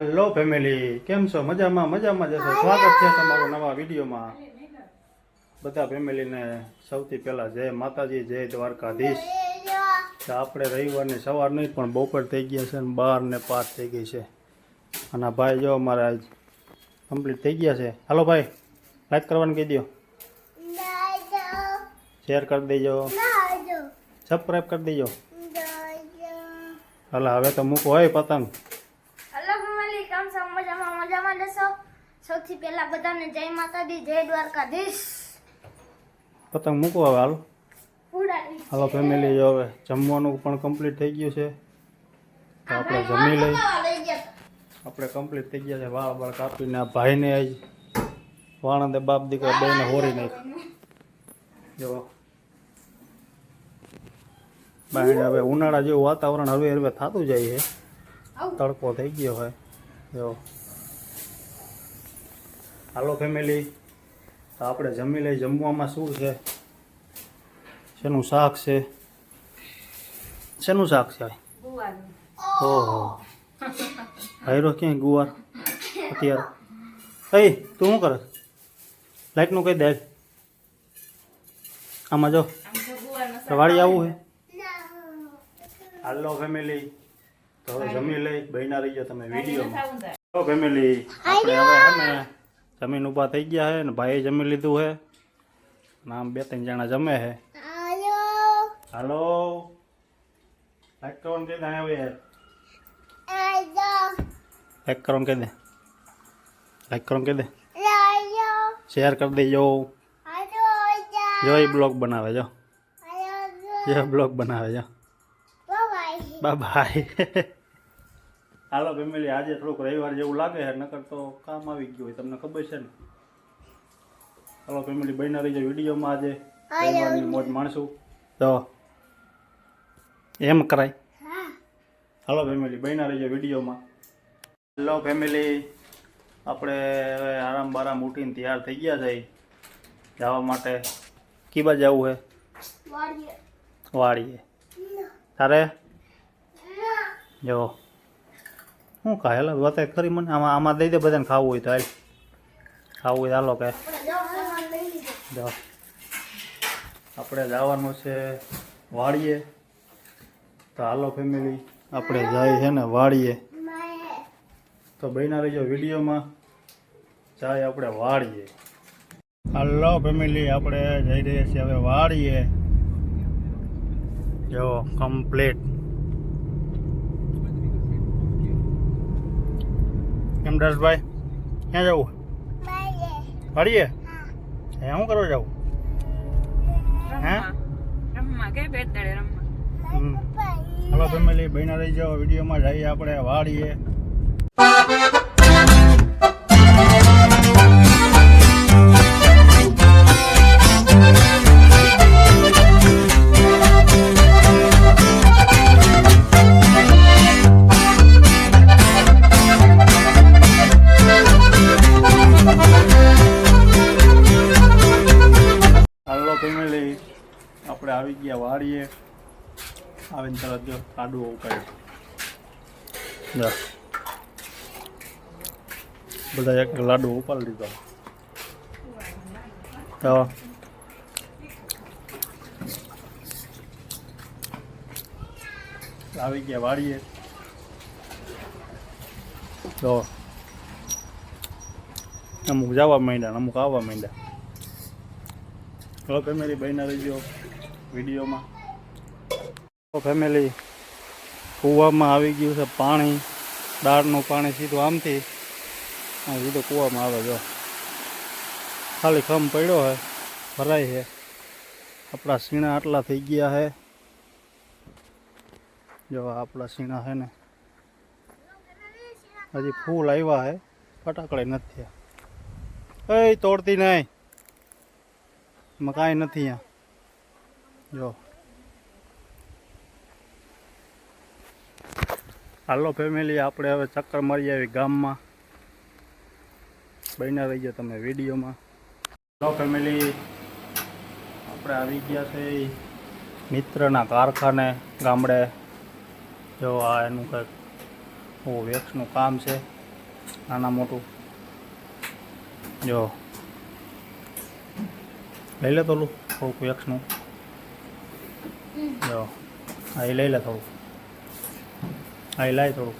Hello family કેમ છો? મજામાં મજામાં જશો સ્વાગત છે તમારો નવા વિડીયોમાં. બધા ફેમિલીને સૌથી પહેલા જય માતાજી જય દ્વારકાધીશ. તો આપણે રવિવારની સવાર નહીં પણ બપોર થઈ ગયા છે અને બાર ને પાંચ થઈ ગઈ છે. અને ભાઈ જો અમારે આજ કમ્પ્લીટ થઈ ગયા છે. હાલો ભાઈ લાઈક કરવાનું કહી દો શેર કરી દેજો. સબસ્ક્રાઈબ કરી દેજો. હાલો હવે તો મૂકો હોય પતંગ હલો ફેમિલી કેમ છો મજામાં મજામાં જશો સૌથી પહેલા બધાને જય માતાજી જય દ્વારકાધીશ. પતંગ મૂકો હવે હાલો. હાલો ફેમિલી જો હવે જમવાનું પણ કમ્પ્લીટ થઈ ગયું છે. તો આપણે જમી લઈ આપણે કમ્પ્લીટ થઈ ગયા છે. વાળ વાળ કાપીને આ ભાઈને આજ વાણંદે બાપ દીકરા બેને હોરી નહીં જો. બાયણે હવે ઉનાળા જેવું વાતાવરણ હવે હવે થતું જાય છે. તડકો થઈ ગયો હોય. જો. હાલો ફેમિલી તો આપણે જમી લઈ જમવામાં શું છે? શેનું શાક છે? શેનું શાક છે ઓહો. હાયરો ક્યાંય ગુવાર? અત્યારે. એ તું શું કરે? લાઈટનું કહી દે? આમાં જો. વાળી આવવું હે? હાલો ફેમિલી તો હવે જમી લઈ બહેના રહી જાઓ તમે વિડીયોમાં. ફેમિલી આપણે હવે હે ને જમીન ઊભા થઈ ગયા છે ને ભાઈએ જમી લીધું છે નામ બે ત્રણ જણા જમે છે હાલો. લાઈક કરવાનું કહી દે હવે લાઈક કરવાનું કહી દે. લાઈક કરવાનું કહી દે. શેર કરી દેજો જો. એ બ્લોગ બનાવે જો. જો બ્લોગ બનાવે જો. બા બાય હાલો ફેમિલી આજે થોડુંક રવિવાર જેવું લાગે છે નકર તો કામ આવી ગયું હોય તમને ખબર છે ને? હાલો ફેમિલી બન્યા જાય વિડીયોમાં આજે રવિવારની મોજ માણશું. તો એમ કરાય. હાલો ફેમિલી બન્યા જાય વિડીયોમાં. હેલો ફેમિલી આપણે હવે આરામ બારામ ઉઠીને તૈયાર થઈ ગયા છે. જવા માટે કીબા જવું છે? વાડીએ. તારે? જો. શું કહે હેલો બતાય ખરી મને. આમાં આમાં દઈ દે બધાને ખાવું હોય તો, હાલ. ખાવું હોય હાલો કે. આપણે જવાનું છે વાડીએ. તો હાલો ફેમિલી આપણે જાય છે ને વાડીએ. તો બહેના રહીજો વિડીયોમાં. જાય આપણે વાળીએ હાલો ફેમિલી આપણે જઈ રહ્યા છીએ હવે વાળીએ જો કમ્પ્લીટ કેમ દર્શભાઈ ક્યાં જવું? વાળીએ હે. શું કરવા જવું? હે. હાલો ફેમિલી બહેના રહી જાઓ વિડીયોમાં જઈએ આપણે વાળીએ આવીને તરત જો કાડું ઉપાડ્યું જો. બધા એક લાડુ ઉપાડી દીધો તો આવી ગયા વાડીએ તો અમુક જવા માંડ્યા અમુક આવવા માંડ્યા. તો ફેમિલી બહેના રહીજો વિડીયોમાં. તો ફેમિલી કૂવામાં આવી ગયું છે, પાણી, દાળનું પાણી સીધું આમથી. અને સીધું કૂવામાં આવે જો. ખાલી ખમ પડ્યો છે ભરાય છે આપણા સીણા આટલા થઈ ગયા છે જો આ આપણા સીણા છે ને. હજી ફૂલ આવ્યા છે ફટાકડે નથી થયા. એ તોડતી નહીં. એમાં કાંઈ નથી અહીંયા. જો. હાલો ફેમિલી આપણે હવે ચક્કર મારી આવી ગામમાં. બન્યા રહી ગયા તમે વિડીયોમાં. હાલો ફેમિલી આપણે આવી ગયા છે મિત્રના કારખાને ગામડે. જો આ એનું કંઈક વેક્સનું કામ છે, નાના મોટું. જો. લઈ લે તોલું થોડુંક વેક્સનું. જો. હા, એ લઈ લે થોડું હા લાય થોડું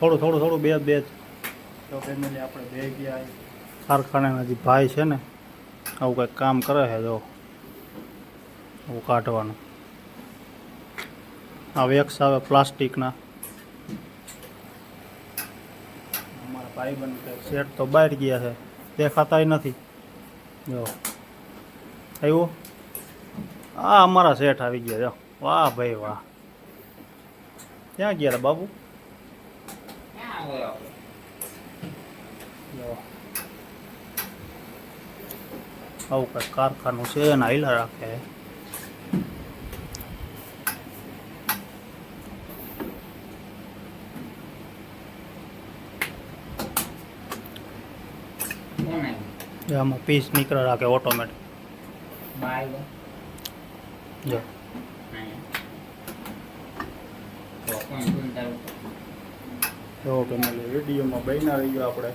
થોડું થોડું થોડું બે બે તો ફેમિલી આપણે બે ગયા. કારખાનાના જે ભાઈ છે ને આવું કંઈક કામ કરે છે જો. આવું કાઢવાનું. આ વેક્સ આવે પ્લાસ્ટિકના. અમારા ભાઈબંધ કે શેઠ તો બહાર ગયા છે. દેખાતાય નથી. જો. આવ્યું? આ અમારા શેઠ આવી ગયા જો. વાહ ભાઈ વાહ. ક્યાં ગયા રે બાબુ જો આવું કંઈક કારખાનું છે એને હાઈલા રાખે આમાં પીસ નીકળે રાખે ઓટોમેટિક જો જો ફેમિલી વિડીયોમાં બન્યા રહી ગયો આપણે.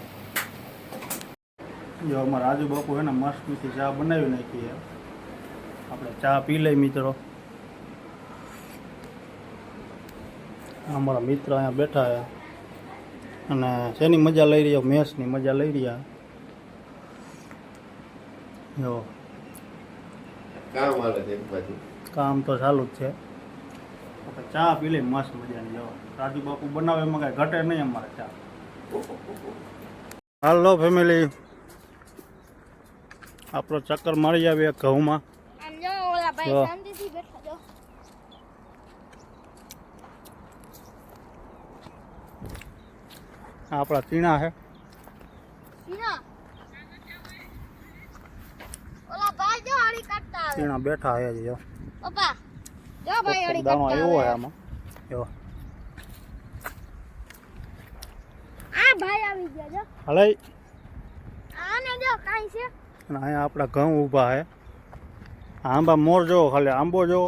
જો અમારા આજુબાપુ બાપુ એને મસ્તીથી ચા બનાવી નાખી આપણે ચા પી લઈ મિત્રો. અમારા મિત્ર અહીંયા બેઠા છે અને શેની મજા લઈ રહ્યા મેસની મજા લઈ રહ્યા જો. કામ તો ચાલુ જ છે. ચા પી લઈ મસ્ત મજાની જો. રાજુ બાપુ બનાવે એમાં કાંઈ ઘટે નહીં અમારે ચા. હાલો ફેમિલી આપણો ચક્કર મારી આવે ઘઉંમાં. આપણા ચીણા છે. ચીણા બેઠા હે જો. પપ્પા જો ભાઈ હળી દાણો આવ્યો હોય આમાં. જો. આ ભાઈ આવી ગયા જો. હલે આને જો કાઈ છે. અને અહીંયા આપણા ઘઉં ઊભા હે. આંબા મોર જો ખાલી આંબો જો.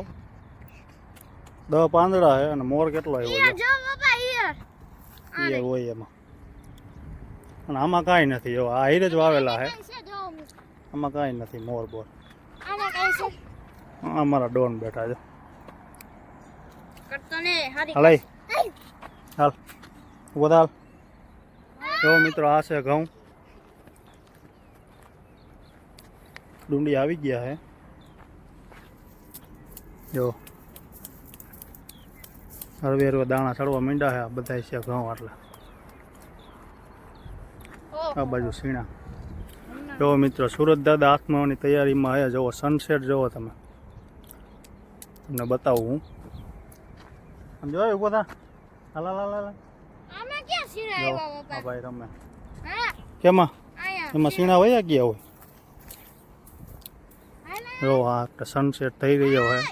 દહ પાંદડા હે અને મોર કેટલો આવ્યો જો. ઈયર એ હોય એમાં. અને આમાં કાંઈ નથી જો આ હીર જ વાવેલા જો આમાં કાંઈ નથી મોર બોર. આને અમારા ડોન બેઠા છે. હલાઈ હાલ ઊભો જો મિત્રો આ છે ઘઉં. ડુંડી આવી ગયા હે. જો. હરવે હરવે દાણા ચડવા માંડ્યા છે આ બધા છે ઘઉં આટલા. આ બાજુ સીણા. જો મિત્રો સુરત દાદા આત્માઓની તૈયારીમાં હે જુઓ સનસેટ જુઓ તમે. તમને બતાવું હું. આમ જો ઊભો થા હાલ હાલ હાલ હાલ આમાં ક્યાં સીણા જો આવ્યા આ પપ્પા ભાઈ રમે હા કેમાં આયા એમાં સીણા વયા ગયા હોય હાલે જો આ સનસેટ થઈ રહ્યો હોય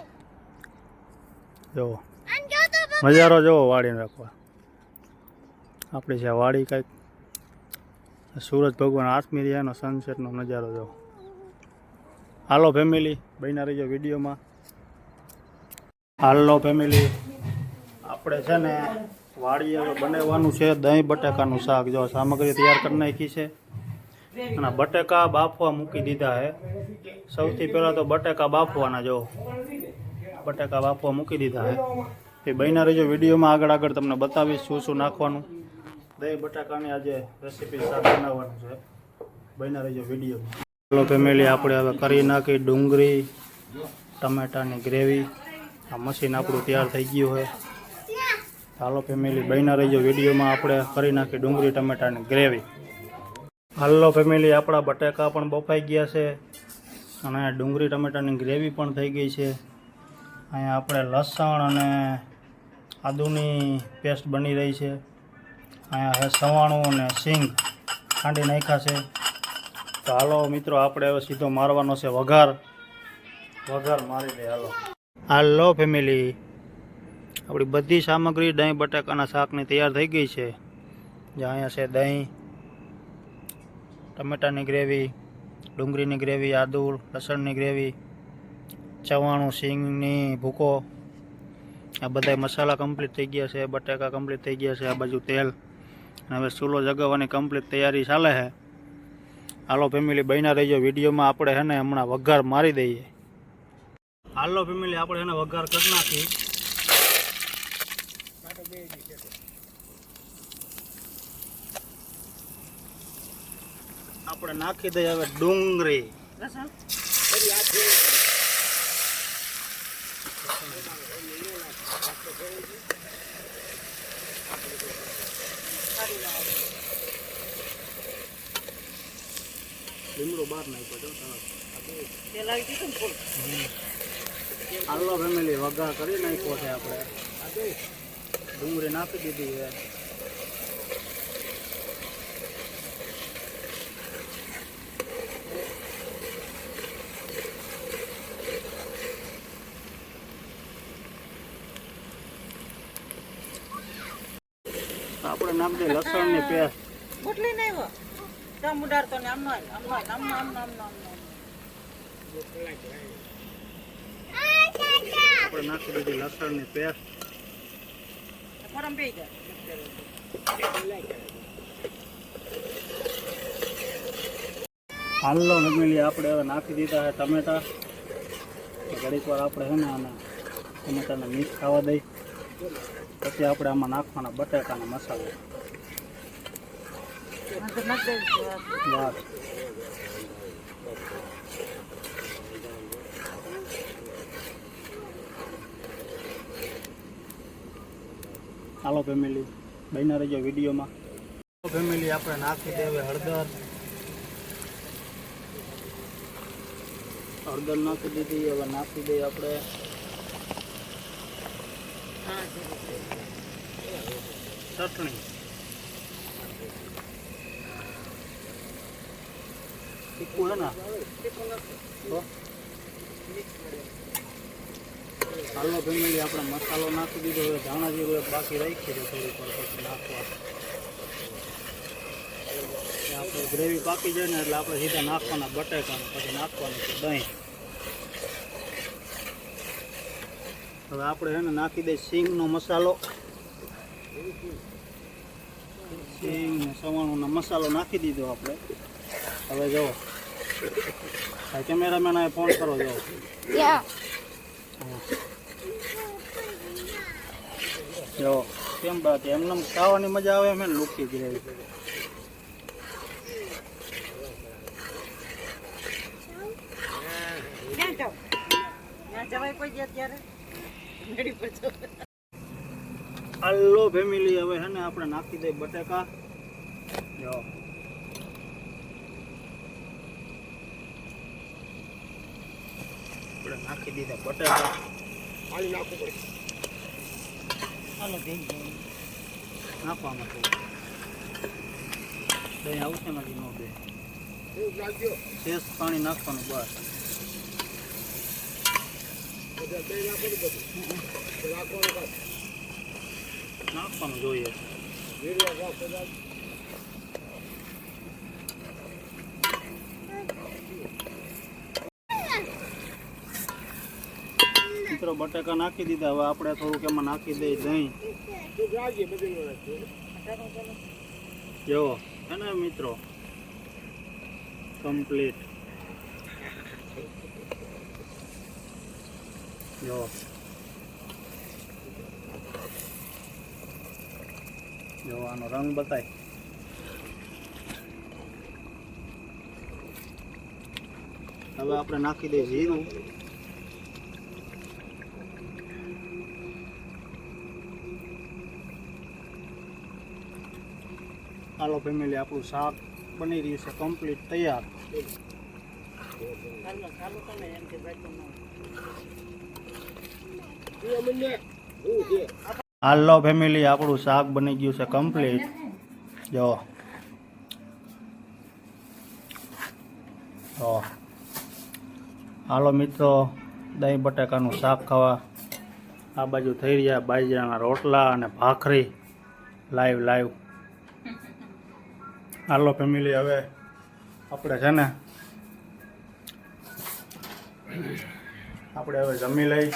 જો આન જો તો પપ્પા નજારો જોવો વાડીને રાખવા આપણી છે વાડી કંઈક સૂરજ ભગવાન આથમી રહ્યાનો સનસેટનો નજારો જો. હાલો ફેમિલી બન્યા રહીજો વિડીયોમાં હાલો ફેમિલી આપણે છે ને વાડીએ બનાવવાનું છે, દહીં, બટાકાનું શાક. જો સામગ્રી તૈયાર કરી નાખી છે. અને બટાકા બાફવા મૂકી દીધા છે. સૌથી પહેલાં તો બટાકા બાફવાના જો. બટાકા બાફવા મૂકી દીધા છે. એ બન્યા રહેજો વિડીયોમાં આગળ આગળ તમને બતાવીશ શું શું નાખવાનું. દહીં, બટાકાની આજે રેસીપી શાક બનાવવાનું છે. બન્યા રહેજો વિડીયોમાં. ચાલો ફેમિલી આપણે હવે કરી નાખી ડુંગળી, ટમેટાની ગ્રેવી. આ મશીન આપણું તૈયાર થઈ ગયું છે. હાલો ફેમિલી, બન્યા રહીજો વિડીયોમાં આપણે કરી નાખી ડુંગળી ટમેટાની ગ્રેવી. હાલો ફેમિલી, આપણા બટાકા પણ બફાઈ ગયા છે અને ડુંગળી ટમેટાની ગ્રેવી પણ થઈ ગઈ છે. અહીંયા આપણે લસણ અને આદુની પેસ્ટ બની રહી છે. અહીંયા હવે સવાણું અને સિંગ ખાંડી નાખ્યા છે. તો હાલો મિત્રો, આપણે હવે સીધો મારવાનો છે વઘાર. વઘાર મારી દે, હાલો. હાલો ફેમિલી આપણી બધી સામગ્રી દહીં બટાકાના શાકની તૈયાર થઈ ગઈ છે. જે અહીંયા છે દહીં, ટમેટાની ગ્રેવી, ડુંગળીની ગ્રેવી આદુ લસણની ગ્રેવી, ચવાણું સિંગની ભૂકો. આ બધા મસાલા કમ્પ્લીટ થઈ ગયા છે, બટાકા કમ્પ્લીટ થઈ ગયા છે, આ બાજુ તેલ. અને હવે ચૂલો જગાવવાની કમ્પ્લીટ તૈયારી ચાલે છે. હાલો ફેમિલી બન્યા રહીજો, વિડીયોમાં આપણે હેને હમણાં વઘાર મારી દઈએ. હાલો ફેમિલી આપણે એને વઘાર કરી નાખી આપણે નાખી દઈએ હવે ડુંગળી. લીમડો બહાર નાખ્યો ફૂલ હાલો, ફેમિલી, વઘાર કરી નાખ્યો છે આપણે. ડુંગળી નાખી દીધી છે. આપણે લસણની પેસ્ટ. બુટલી નહીં હો ત્યાં મુડાડતો ને આમ નહીં આમ નહીં આમ આમ આમ આમ આપણે નાખી દીધી લસણની પેસ્ટ. ફરમ પી જાય. હાલો ફેમિલી આપણે હવે નાખી દીધા છે ટમેટા. ઘડીક વાર આપણે છે ને આના ટમેટાને મિક્સ ખાવા દઈ. પછી આપણે આમાં નાખવાના બટાકાનો મસાલો અંદર નાખી દઉં યાર હાલો ફેમિલી બન્યા રહેજો વિડીયોમાં. ફેમિલી આપણે નાખી દેવે હળદર. હળદર નાખી દીધી હવે નાખી દઈએ આપણે. ચટણી. તીખું હે ને તો હાલો ફેમિલી આપણે મસાલો નાખી દીધો હવે ધાણા જેવું બાકી રાખી છે પછી નાખવા આપણે ગ્રેવી પાકી જાય ને એટલે આપણે સીધા નાખવાના બટેકાને પછી નાખવાનું છે દહીં હવે આપણે છે ને નાખી દઈએ સિંગનો મસાલો સિંગ સવાણુંનો મસાલો નાખી દીધો આપણે હવે જો આ કેમેરામેન આ ફોન કરો જો જો કેમ બાકી એમને એમ ખાવાની મજા આવે એમ લુકી પર જાવ. હાલો ફેમિલી હવે હે ને આપણે નાખી દઈએ બટાકા. જો નાખી દીધા બટાકા હાલો જઈ જાય નાખવામાં થોડું દહીં આવશે નથી નો બે. શેષ પાણી નાખવાનું બસ. નાખવાનું જોઈએ. મિત્રો બટાકા નાખી દીધા. હવે આપણે થોડુંક એમાં નાખી દઈએ દહીં. જો હે ને મિત્રો? કમ્પ્લીટ જો જો આનો રંગ બતાય. હવે આપણે નાખી દઈએ જીરું હાલો ફેમિલી આપણું શાક બની રહ્યું છે કમ્પ્લીટ તૈયાર ચાલો ચાલો તમે એમ કે ભાઈ તમે હાલો ફેમિલી આપણું શાક બની ગયું છે કમ્પ્લીટ જો જો હાલો મિત્રો દહીં બટાકાનું શાક ખાવા આ બાજુ થઈ રહ્યા બાજરાના રોટલા અને ભાખરી લાઈવ લાઈવ હાલો ફેમિલી હવે આપણે છે ને આપણે હવે જમી લઈ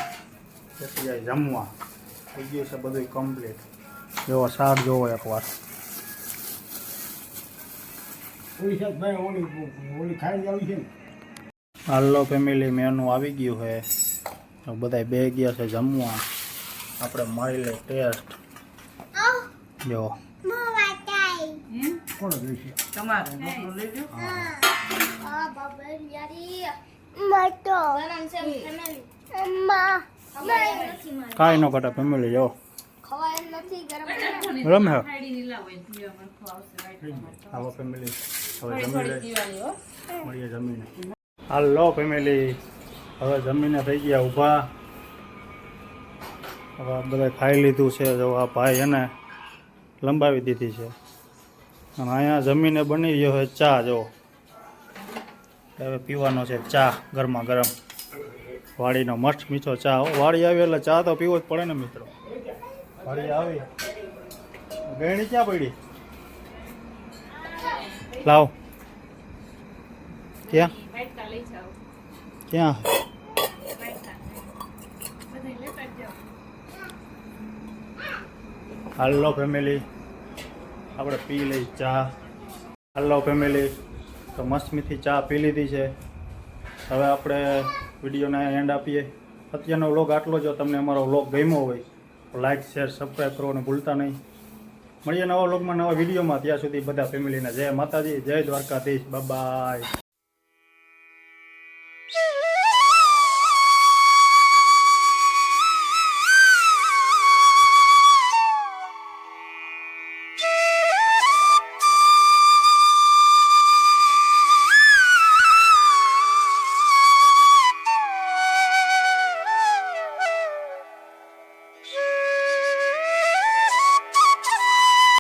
પછી જાય જમવા. થઈ ગયું છે બધું કમ્પ્લીટ જોવો શાક જોવો એકવાર હાલો ફેમિલી મેનુ આવી ગયું છે. બધા બે ગયા છે જમવા. આપણે મળી લઈ ટેસ્ટ જો. કોણ છે તમારે. મટો ગરમ છે ફેમિલી અમ્મા કાંઈ ન ઘટે ફેમિલી જો. ખવાય નથી ગરમ ફેમિલી હવે જમી લે. દિવાળી હો. મળીએ જમીને. હાલો ફેમિલી હવે જમીને થઈ ગયા ઊભા. હવે બધા ખાઈ લીધું છે. જો આ ભાઈ એને લંબાવી દીધી છે. અને અહીંયા જમીને બની રહ્યો છે ચા જો હવે પીવાનો છે ચા ગરમા ગરમ વાડીનો મસ્ત મીઠો ચા. હો, વાડી આવી એટલે ચા તો પીવો જ પડે ને, મિત્રો. વાડી આવી. ગયણી ક્યાં પડી? લાવ. ક્યાં? ક્યાં? હાલો, ફેમિલી. આપણે પી લઈ ચા. હાલો ફેમિલી તો મસ્તમીથી ચા પી લીધી છે. હવે આપણે વિડીયોને એન્ડ આપીએ. અત્યારનો વ્લોગ આટલો જો તમને અમારો વ્લોગ ગમ્યો હોય, તો લાઇક શેર સબસ્ક્રાઈબ કરવાનું ભૂલતા નહીં. મળીએ નવા વ્લોગમાં નવા વિડીયોમાં. ત્યાં સુધી બધા ફેમિલીને જય માતાજી, જય દ્વારકાધીશ. બાય